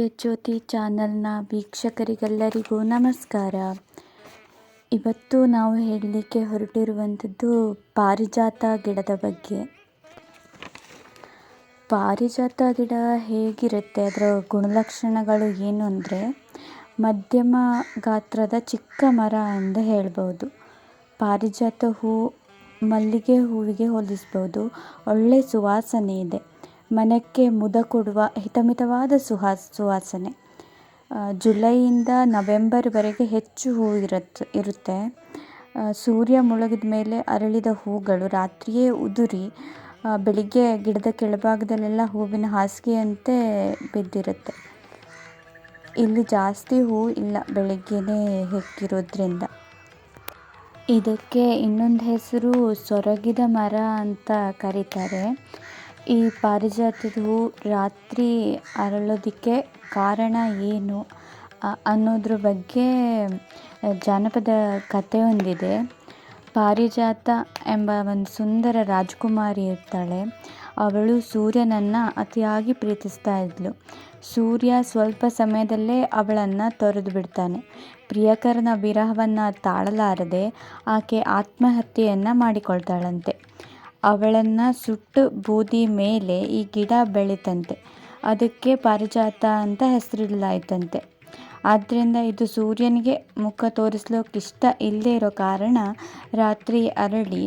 ದಿವ್ಯಜ್ಯೋತಿ ಚಾನಲ್ನ ವೀಕ್ಷಕರಿಗೆಲ್ಲರಿಗೂ ನಮಸ್ಕಾರ. ಇವತ್ತು ನಾವು ಹೇಳಲಿಕ್ಕೆ ಹೊರಟಿರುವಂಥದ್ದು ಪಾರಿಜಾತ ಗಿಡದ ಬಗ್ಗೆ. ಪಾರಿಜಾತ ಗಿಡ ಹೇಗಿರುತ್ತೆ? ಅದರ ಗುಣಲಕ್ಷಣಗಳು ಏನು ಅಂದರೆ ಮಧ್ಯಮ ಗಾತ್ರದ ಚಿಕ್ಕ ಮರ ಎಂದು ಹೇಳ್ಬೋದು. ಪಾರಿಜಾತ ಹೂ ಮಲ್ಲಿಗೆ ಹೂವಿಗೆ ಹೋಲಿಸ್ಬೋದು. ಒಳ್ಳೆ ಸುವಾಸನೆ ಇದೆ. ಮನಕ್ಕೆ ಮುದ ಕೊಡುವ ಹಿತಮಿತವಾದ ಸುಹಾಸ್ ಸುವಾಸನೆ. ಜುಲೈಯಿಂದ ನವೆಂಬರ್ವರೆಗೆ ಹೆಚ್ಚು ಹೂ ಇರತ್ತೆ. ಇರುತ್ತೆ ಸೂರ್ಯ ಮುಳುಗಿದ ಮೇಲೆ ಅರಳಿದ ಹೂಗಳು ರಾತ್ರಿಯೇ ಉದುರಿ ಬೆಳಿಗ್ಗೆ ಗಿಡದ ಕೆಳಭಾಗದಲ್ಲೆಲ್ಲ ಹೂವಿನ ಹಾಸಿಗೆಯಂತೆ ಬಿದ್ದಿರುತ್ತೆ. ಇಲ್ಲಿ ಜಾಸ್ತಿ ಹೂ ಇಲ್ಲ, ಬೆಳಗ್ಗೆನೇ ಹೆಕ್ಕಿರೋದ್ರಿಂದ ಇದಕ್ಕೆ ಇನ್ನೊಂದು ಹೆಸರು ಸೊರಗಿದ ಮರ ಅಂತ ಕರೀತಾರೆ. ಈ ಪಾರಿಜಾತದ ಹೂ ರಾತ್ರಿ ಅರಳೋದಕ್ಕೆ ಕಾರಣ ಏನು? ಅನ್ನೋದ್ರ ಬಗ್ಗೆ ಜಾನಪದ ಕಥೆ ಒಂದಿದೆ. ಪಾರಿಜಾತ ಎಂಬ ಒಂದು ಸುಂದರ ರಾಜಕುಮಾರಿ ಇರ್ತಾಳೆ. ಅವಳು ಸೂರ್ಯನನ್ನು ಅತಿಯಾಗಿ ಪ್ರೀತಿಸ್ತಾ ಇದ್ಳು ಸೂರ್ಯ ಸ್ವಲ್ಪ ಸಮಯದಲ್ಲೇ ಅವಳನ್ನು ತೊರೆದು ಬಿಡ್ತಾನೆ. ಪ್ರಿಯಕರನ ವಿರಹವನ್ನು ತಾಳಲಾರದೆ ಆಕೆ ಆತ್ಮಹತ್ಯೆಯನ್ನು ಮಾಡಿಕೊಳ್ತಾಳಂತೆ. ಅವಳನ್ನು ಸುಟ್ಟು ಬೂದಿ ಮೇಲೆ ಈ ಗಿಡ ಬೆಳೀತಂತೆ. ಅದಕ್ಕೆ ಪಾರಿಜಾತ ಅಂತ ಹೆಸರಿಡಲಾಯ್ತಂತೆ. ಆದ್ದರಿಂದ ಇದು ಸೂರ್ಯನಿಗೆ ಮುಖ ತೋರಿಸ್ಲಿಕ್ಕೆ ಇಷ್ಟ ಇಲ್ಲದೇ ಇರೋ ಕಾರಣ ರಾತ್ರಿ ಅರಳಿ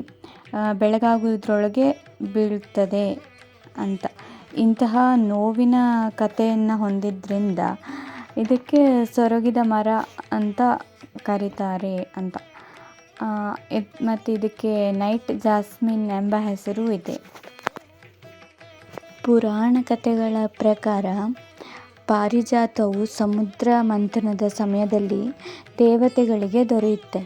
ಬೆಳಗಾಗುವುದ್ರೊಳಗೆ ಬೀಳ್ತದೆ ಅಂತ. ಇಂತಹ ನೋವಿನ ಕಥೆಯನ್ನು ಹೊಂದಿದ್ದರಿಂದ ಇದಕ್ಕೆ ಸೊರಗಿದ ಮರ ಅಂತ ಕರೀತಾರೆ ಅಂತ. ಮತ್ತು ಇದಕ್ಕೆ ನೈಟ್ ಜಾಸ್ಮಿನ್ ಎಂಬ ಹೆಸರೂ ಇದೆ. ಪುರಾಣ ಕಥೆಗಳ ಪ್ರಕಾರ, ಪಾರಿಜಾತವು ಸಮುದ್ರ ಮಂಥನದ ಸಮಯದಲ್ಲಿ ದೇವತೆಗಳಿಗೆ ದೊರೆಯುತ್ತೆ.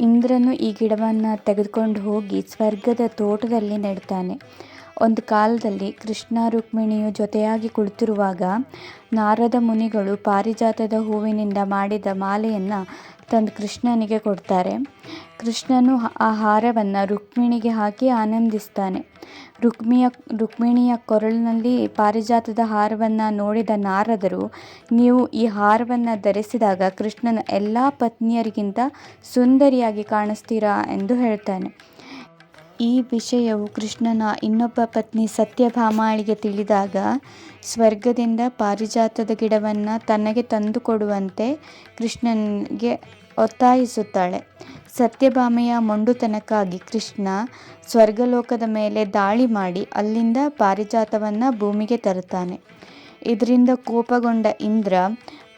ಇಂದ್ರನು ಈ ಗಿಡವನ್ನು ತೆಗೆದುಕೊಂಡು ಹೋಗಿ ಸ್ವರ್ಗದ ತೋಟದಲ್ಲಿ ನೆಡ್ತಾನೆ. ಒಂದು ಕಾಲದಲ್ಲಿ ಕೃಷ್ಣ ರುಕ್ಮಿಣಿಯು ಜೊತೆಯಾಗಿ ಕುಳಿತಿರುವಾಗ ನಾರದ ಮುನಿಗಳು ಪಾರಿಜಾತದ ಹೂವಿನಿಂದ ಮಾಡಿದ ಮಾಲೆಯನ್ನು ತಂದು ಕೃಷ್ಣನಿಗೆ ಕೊಡ್ತಾರೆ. ಕೃಷ್ಣನು ಆ ಹಾರವನ್ನು ರುಕ್ಮಿಣಿಗೆ ಹಾಕಿ ಆನಂದಿಸ್ತಾನೆ. ರುಕ್ಮಿಯ, ರುಕ್ಮಿಣಿಯ ಕೊರಳಿನಲ್ಲಿ ಪಾರಿಜಾತದ ಹಾರವನ್ನು ನೋಡಿದ ನಾರದರು, ನೀವು ಈ ಹಾರವನ್ನು ಧರಿಸಿದಾಗ ಕೃಷ್ಣನ ಎಲ್ಲ ಪತ್ನಿಯರಿಗಿಂತ ಸುಂದರಿಯಾಗಿ ಕಾಣಿಸ್ತೀರಾ? ಎಂದು ಹೇಳ್ತಾನೆ. ಈ ವಿಷಯವು ಕೃಷ್ಣನ ಇನ್ನೊಬ್ಬ ಪತ್ನಿ ಸತ್ಯಭಾಮಾಳಿಗೆ ತಿಳಿದಾಗ, ಸ್ವರ್ಗದಿಂದ ಪಾರಿಜಾತದ ಗಿಡವನ್ನು ತನಗೆ ತಂದುಕೊಡುವಂತೆ ಕೃಷ್ಣನಿಗೆ ಒತ್ತಾಯಿಸುತ್ತಾಳೆ. ಸತ್ಯಭಾಮೆಯ ಮೊಂಡುತನಕ್ಕಾಗಿ ಕೃಷ್ಣ ಸ್ವರ್ಗಲೋಕದ ಮೇಲೆ ದಾಳಿ ಮಾಡಿ ಅಲ್ಲಿಂದ ಪಾರಿಜಾತವನ್ನು ಭೂಮಿಗೆ ತರುತ್ತಾನೆ. ಇದರಿಂದ ಕೋಪಗೊಂಡ ಇಂದ್ರ,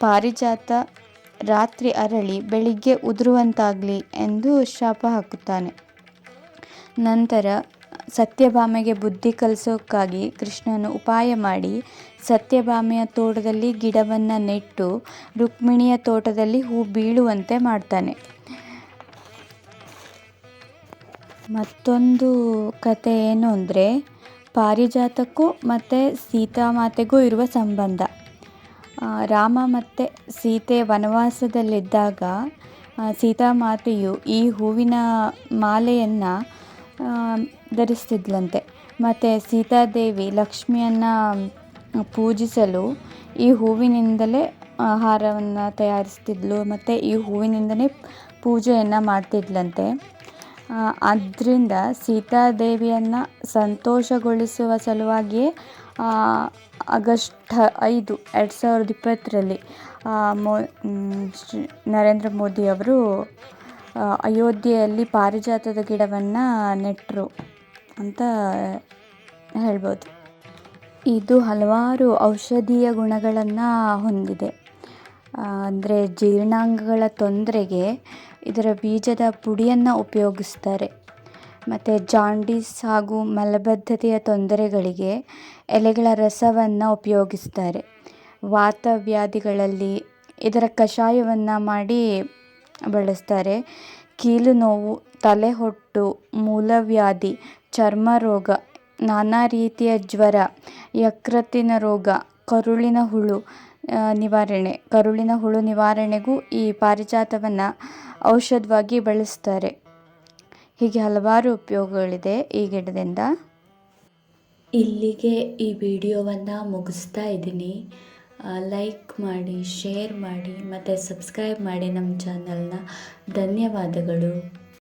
ಪಾರಿಜಾತ ರಾತ್ರಿ ಅರಳಿ ಬೆಳಿಗ್ಗೆ ಉದುರುವಂತಾಗಲಿ ಎಂದು ಶಾಪ ಹಾಕುತ್ತಾನೆ. ನಂತರ ಸತ್ಯಭಾಮೆಗೆ ಬುದ್ಧಿ ಕಲಿಸೋಕ್ಕಾಗಿ ಕೃಷ್ಣನು ಉಪಾಯ ಮಾಡಿ ಸತ್ಯಭಾಮೆಯ ತೋಟದಲ್ಲಿ ಗಿಡವನ್ನು ನೆಟ್ಟು ರುಕ್ಮಿಣಿಯ ತೋಟದಲ್ಲಿ ಹೂ ಬೀಳುವಂತೆ ಮಾಡ್ತಾನೆ. ಮತ್ತೊಂದು ಕತೆ ಏನು ಅಂದರೆ ಪಾರಿಜಾತಕ್ಕೂ ಮತ್ತು ಸೀತಾಮಾತೆಗೂ ಇರುವ ಸಂಬಂಧ. ರಾಮ ಮತ್ತು ಸೀತೆ ವನವಾಸದಲ್ಲಿದ್ದಾಗ ಸೀತಾಮಾತೆಯು ಈ ಹೂವಿನ ಮಾಲೆಯನ್ನು ಧರಿಸ್ತಿದ್ಲಂತೆ. ಮತ್ತು ಸೀತಾದೇವಿ ಲಕ್ಷ್ಮಿಯನ್ನು ಪೂಜಿಸಲು ಈ ಹೂವಿನಿಂದಲೇ ಆಹಾರವನ್ನು ತಯಾರಿಸ್ತಿದ್ಲು, ಮತ್ತು ಈ ಹೂವಿನಿಂದಲೇ ಪೂಜೆಯನ್ನು ಮಾಡ್ತಿದ್ಲಂತೆ. ಆದ್ದರಿಂದ ಸೀತಾದೇವಿಯನ್ನು ಸಂತೋಷಗೊಳಿಸುವ ಸಲುವಾಗಿಯೇ ಆಗಸ್ಟ್ ಐದು, ಎರಡು ಸಾವಿರದ ಇಪ್ಪತ್ತರಲ್ಲಿ ಮೋ ನರೇಂದ್ರ ಮೋದಿಯವರು ಅಯೋಧ್ಯೆಯಲ್ಲಿ ಪಾರಿಜಾತದ ಗಿಡವನ್ನು ನೆಟ್ಟರು ಅಂತ ಹೇಳ್ಬೋದು. ಇದು ಹಲವಾರು ಔಷಧೀಯ ಗುಣಗಳನ್ನು ಹೊಂದಿದೆ. ಅಂದರೆ ಜೀರ್ಣಾಂಗಗಳ ತೊಂದರೆಗೆ ಇದರ ಬೀಜದ ಪುಡಿಯನ್ನು ಉಪಯೋಗಿಸ್ತಾರೆ. ಮತ್ತು ಜಾಂಡೀಸ್ ಹಾಗೂ ಮಲಬದ್ಧತೆಯ ತೊಂದರೆಗಳಿಗೆ ಎಲೆಗಳ ರಸವನ್ನು ಉಪಯೋಗಿಸ್ತಾರೆ. ವಾತವ್ಯಾಧಿಗಳಲ್ಲಿ ಇದರ ಕಷಾಯವನ್ನು ಮಾಡಿ ಬಳಸ್ತಾರೆ. ಕೀಲು ನೋವು, ತಲೆಹೊಟ್ಟು, ಮೂಲವ್ಯಾಧಿ, ಚರ್ಮ ರೋಗ, ನಾನಾ ರೀತಿಯ ಜ್ವರ, ಯಕೃತ್ತಿನ ರೋಗ, ಕರುಳಿನ ಹುಳು ನಿವಾರಣೆ, ಕರುಳಿನ ಹುಳು ನಿವಾರಣೆಗೂ ಈ ಪಾರಿಜಾತವನ್ನು ಔಷಧವಾಗಿ ಬಳಸ್ತಾರೆ. ಹೀಗೆ ಹಲವಾರು ಉಪಯೋಗಗಳಿದೆ ಈ ಗಿಡದಿಂದ. ಇಲ್ಲಿಗೆ ಈ ವಿಡಿಯೋವನ್ನು ಮುಗಿಸ್ತಾ ಇದ್ದೀನಿ. ಲೈಕ್ ಮಾಡಿ ಶೇರ್ ಮಾಡಿ ಮತ್ತು ಸಬ್ಸ್ಕ್ರೈಬ್ ಮಾಡಿ ನಮ್ಮ ಚಾನಲ್ನ ಧನ್ಯವಾದಗಳು.